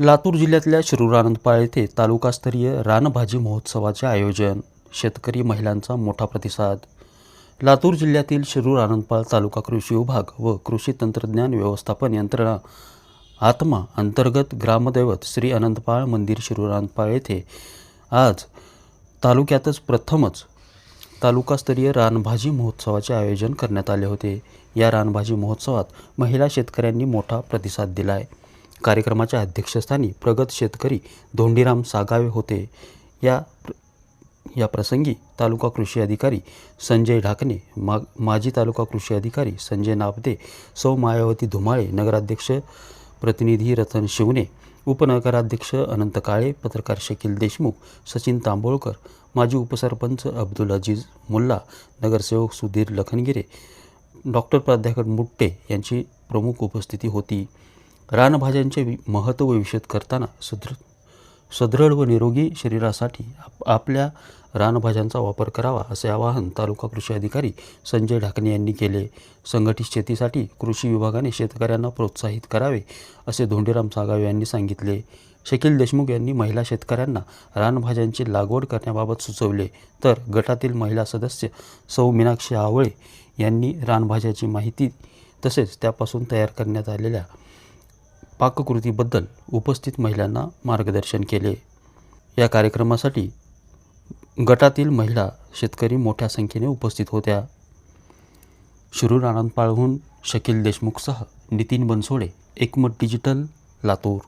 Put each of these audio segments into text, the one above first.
लातूर जिल्ह्यातल्या शिरूर आनंदपाळ येथे तालुकास्तरीय रानभाजी महोत्सवाचे आयोजन शेतकरी महिलांचा मोठा प्रतिसाद. लातूर जिल्ह्यातील शिरूर आनंदपाळ तालुका कृषी विभाग व कृषी तंत्रज्ञान व्यवस्थापन यंत्रणा आत्मा अंतर्गत ग्रामदैवत श्री अनंतपाळ मंदिर शिरूर आनंदपाळ येथे आज तालुक्यातच प्रथमच तालुकास्तरीय रानभाजी महोत्सवाचे आयोजन करण्यात आले होते. या रानभाजी महोत्सवात महिला शेतकऱ्यांनी मोठा प्रतिसाद दिला आहे कार्यक्रमाच्या अध्यक्षस्थानी प्रगत शेतकरी धोंडीराम सागावे होते. या या प्रसंगी तालुका कृषी अधिकारी संजय ढाकणे मा माजी तालुका कृषी अधिकारी संजय नापदे सौ मायावती धुमाळे नगराध्यक्ष प्रतिनिधी रतन शिवणे उपनगराध्यक्ष अनंत काळे पत्रकार शकील देशमुख सचिन तांबोळकर माजी उपसरपंच अब्दुल अजीज मुल्ला नगरसेवक सुधीर लखनगिरे डॉक्टर प्राध्यापक मुट्टे यांची प्रमुख उपस्थिती होती. रानभाज्यांचे वि महत्त्व विषद करताना सुदृ सदृढ व निरोगी शरीरासाठी आप आपल्या रानभाज्यांचा वापर करावा असे आवाहन तालुका कृषी अधिकारी संजय ढाकणे यांनी केले. संघटित शेतीसाठी कृषी विभागाने शेतकऱ्यांना प्रोत्साहित करावे असे धोंडीराम सागावे यांनी सांगितले. शकील देशमुख यांनी महिला शेतकऱ्यांना रानभाज्यांची लागवड करण्याबाबत सुचवले. तर गटातील महिला सदस्य सौ मीनाक्षी आवळे यांनी रानभाज्याची माहिती तसेच त्यापासून तयार करण्यात आलेल्या पाककृतीबद्दल उपस्थित महिलांना मार्गदर्शन केले. या कार्यक्रमासाठी गटातील महिला शेतकरी मोठ्या संख्येने उपस्थित होत्या. Shirur आनंदपाळहून Shakeel देशमुखसह Nitin Bansode Ekmat digital Latur.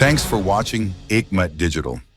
Thanks for watching Ekmat digital